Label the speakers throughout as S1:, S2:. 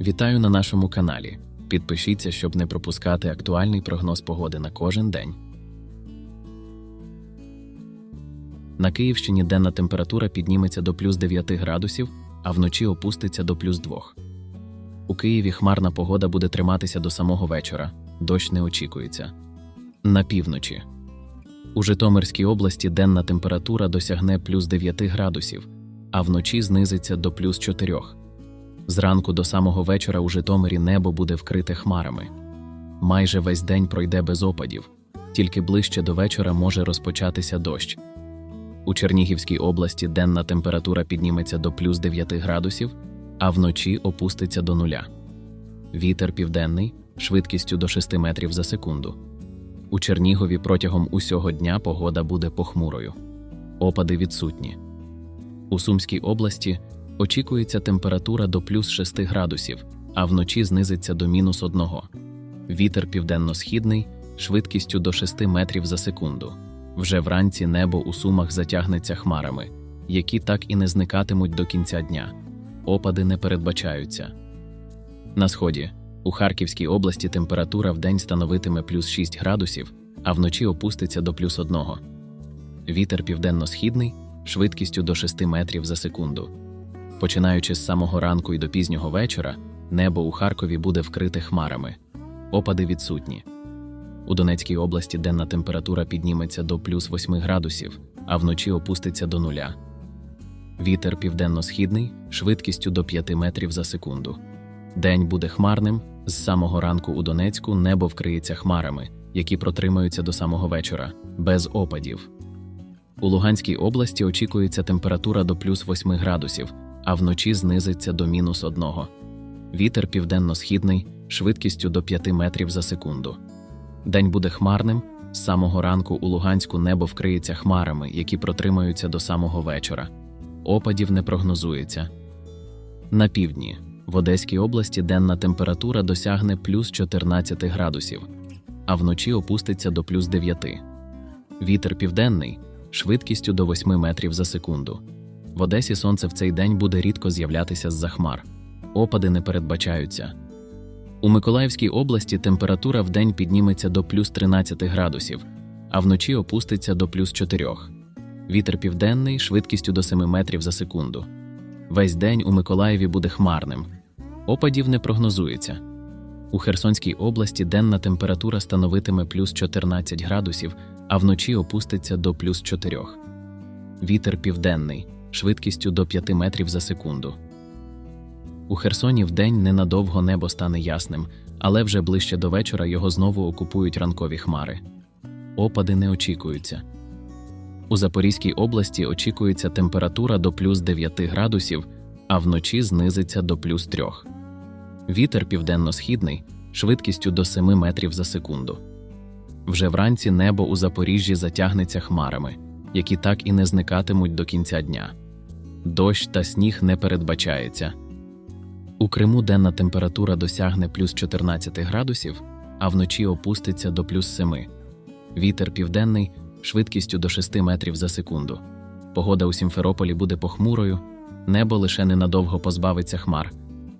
S1: Вітаю на нашому каналі. Підпишіться, щоб не пропускати актуальний прогноз погоди на кожен день. На Київщині денна температура підніметься до плюс 9 градусів, а вночі опуститься до плюс 2. У Києві хмарна погода буде триматися до самого вечора. Дощ не очікується. На півночі. У Житомирській області денна температура досягне плюс 9 градусів, а вночі знизиться до плюс 4. Зранку до самого вечора у Житомирі небо буде вкрите хмарами. Майже весь день пройде без опадів, тільки ближче до вечора може розпочатися дощ. У Чернігівській області денна температура підніметься до плюс 9 градусів, а вночі опуститься до нуля. Вітер південний швидкістю до 6 метрів за секунду. У Чернігові протягом усього дня погода буде похмурою. Опади відсутні. У Сумській області очікується температура до плюс 6 градусів, а вночі знизиться до мінус 1. Вітер південно-східний швидкістю до 6 метрів за секунду. Вже вранці небо у сумах затягнеться хмарами, які так і не зникатимуть до кінця дня. Опади не передбачаються. На сході у Харківській області температура вдень становитиме плюс 6 градусів, а вночі опуститься до плюс 1. Вітер південно-східний швидкістю до 6 метрів за секунду. Починаючи з самого ранку і до пізнього вечора, небо у Харкові буде вкрите хмарами. Опади відсутні. У Донецькій області денна температура підніметься до плюс 8 градусів, а вночі опуститься до нуля. Вітер південно-східний швидкістю до 5 метрів за секунду. День буде хмарним. З самого ранку у Донецьку небо вкриється хмарами, які протримаються до самого вечора, без опадів. У Луганській області очікується температура до плюс 8 градусів, а вночі знизиться до мінус 1. Вітер південно-східний швидкістю до 5 метрів за секунду. День буде хмарним. З самого ранку у Луганську небо вкриється хмарами, які протримаються до самого вечора. Опадів не прогнозується. На півдні в Одеській області денна температура досягне плюс 14 градусів, а вночі опуститься до плюс 9. Вітер південний швидкістю до 8 метрів за секунду. В Одесі сонце в цей день буде рідко з'являтися з-за хмар. Опади не передбачаються. У Миколаївській області температура вдень підніметься до плюс 13 градусів, а вночі опуститься до плюс 4. Вітер південний швидкістю до 7 метрів за секунду. Весь день у Миколаєві буде хмарним. Опадів не прогнозується. У Херсонській області денна температура становитиме плюс 14 градусів, а вночі опуститься до плюс 4. Вітер південний швидкістю до 5 метрів за секунду. У Херсоні вдень ненадовго небо стане ясним, але вже ближче до вечора його знову окупують ранкові хмари. Опади не очікуються. У Запорізькій області очікується температура до плюс 9 градусів, а вночі знизиться до плюс 3. Вітер південно-східний швидкістю до 7 метрів за секунду. Вже вранці небо у Запоріжжі затягнеться хмарами, які так і не зникатимуть до кінця дня. Дощ та сніг не передбачається. У Криму денна температура досягне плюс 14 градусів, а вночі опуститься до плюс 7. Вітер південний швидкістю до 6 метрів за секунду. Погода у Сімферополі буде похмурою, небо лише ненадовго позбавиться хмар,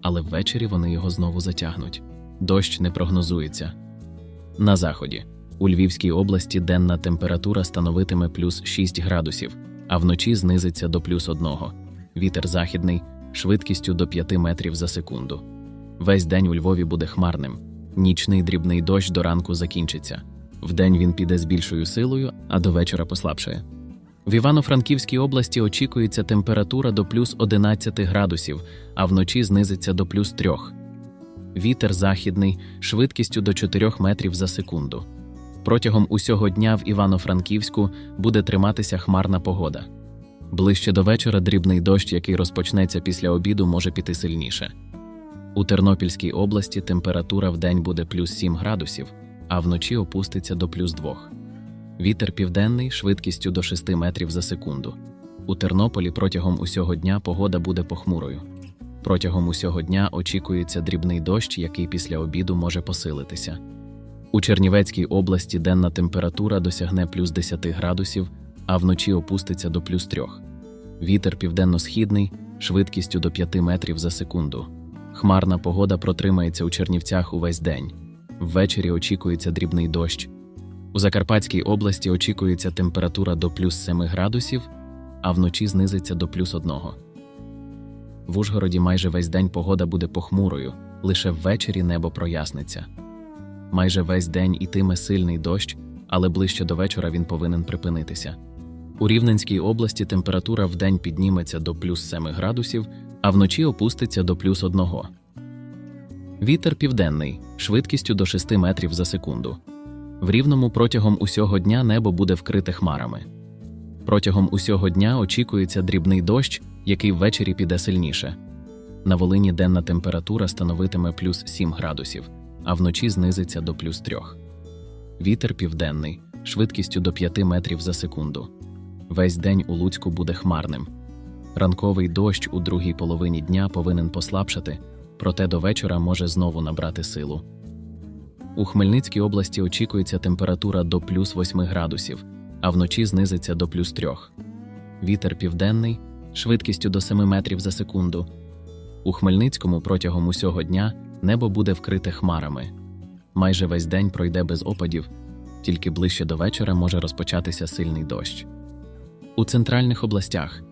S1: але ввечері вони його знову затягнуть. Дощ не прогнозується. На заході у Львівській області денна температура становитиме плюс 6 градусів, а вночі знизиться до плюс 1. Вітер західний швидкістю до 5 метрів за секунду. Весь день у Львові буде хмарним. Нічний дрібний дощ до ранку закінчиться. Вдень він піде з більшою силою, а до вечора послабшає. В Івано-Франківській області очікується температура до плюс 11 градусів, а вночі знизиться до плюс 3. Вітер західний швидкістю до 4 метрів за секунду. Протягом усього дня в Івано-Франківську буде триматися хмарна погода. Ближче до вечора дрібний дощ, який розпочнеться після обіду, може піти сильніше. У Тернопільській області температура вдень буде плюс 7 градусів, а вночі опуститься до плюс 2. Вітер південний швидкістю до 6 метрів за секунду. У Тернополі протягом усього дня погода буде похмурою. Протягом усього дня очікується дрібний дощ, який після обіду може посилитися. У Чернівецькій області денна температура досягне плюс 10 градусів, а вночі опуститься до плюс 3. Вітер південно-східний швидкістю до 5 метрів за секунду. Хмарна погода протримається у Чернівцях увесь день. Ввечері очікується дрібний дощ. У Закарпатській області очікується температура до плюс 7 градусів, а вночі знизиться до плюс 1. В Ужгороді майже весь день погода буде похмурою, лише ввечері небо проясниться. Майже весь день ітиме сильний дощ, але ближче до вечора він повинен припинитися. У Рівненській області температура вдень підніметься до плюс 7 градусів, а вночі опуститься до плюс 1. Вітер південний, швидкістю до 6 метрів за секунду. В рівному протягом усього дня небо буде вкрите хмарами. Протягом усього дня очікується дрібний дощ, який ввечері піде сильніше. На Волині денна температура становитиме плюс 7 градусів, а вночі знизиться до плюс 3. Вітер південний, швидкістю до 5 метрів за секунду. Весь день у Луцьку буде хмарним. Ранковий дощ у другій половині дня повинен послабшати, проте до вечора може знову набрати силу. У Хмельницькій області очікується температура до плюс 8 градусів, а вночі знизиться до плюс 3. Вітер південний, швидкістю до 7 метрів за секунду. У Хмельницькому протягом усього дня небо буде вкрите хмарами. Майже весь день пройде без опадів, тільки ближче до вечора може розпочатися сильний дощ. У центральних областях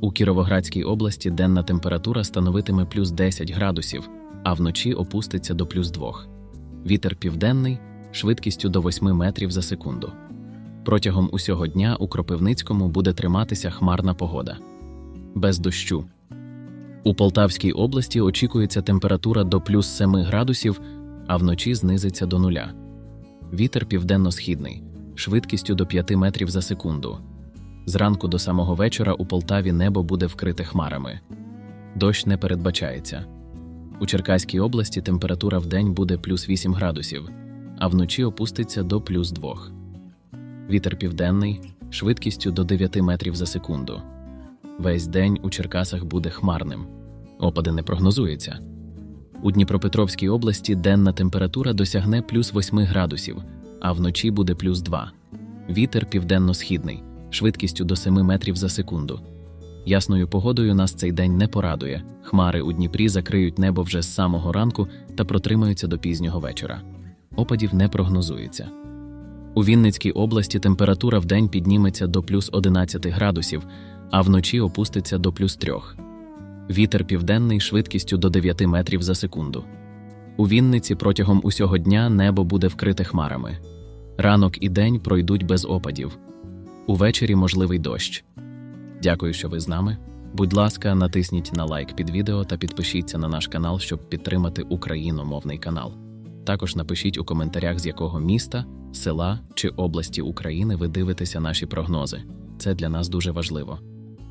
S1: у Кіровоградській області денна температура становитиме плюс 10 градусів, а вночі опуститься до плюс 2. Вітер південний, швидкістю до 8 метрів за секунду. Протягом усього дня у Кропивницькому буде триматися хмарна погода. Без дощу. У Полтавській області очікується температура до плюс 7 градусів, а вночі знизиться до нуля. Вітер південно-східний, швидкістю до 5 метрів за секунду. Зранку до самого вечора у Полтаві небо буде вкрите хмарами. Дощ не передбачається. У Черкаській області температура вдень буде плюс 8 градусів, а вночі опуститься до плюс 2. Вітер південний, швидкістю до 9 метрів за секунду. Весь день у Черкасах буде хмарним. Опади не прогнозується. У Дніпропетровській області денна температура досягне плюс 8 градусів, а вночі буде плюс 2. Вітер південно-східний, швидкістю до 7 метрів за секунду. Ясною погодою нас цей день не порадує. Хмари у Дніпрі закриють небо вже з самого ранку та протримаються до пізнього вечора. Опадів не прогнозується. У Вінницькій області температура вдень підніметься до плюс 11 градусів, а вночі опуститься до плюс 3. Вітер південний швидкістю до 9 метрів за секунду. У Вінниці протягом усього дня небо буде вкрите хмарами. Ранок і день пройдуть без опадів. Увечері можливий дощ. Дякую, що ви з нами. Будь ласка, натисніть на лайк під відео та підпишіться на наш канал, щоб підтримати україномовний канал. Також напишіть у коментарях, з якого міста, села чи області України ви дивитеся наші прогнози. Це для нас дуже важливо.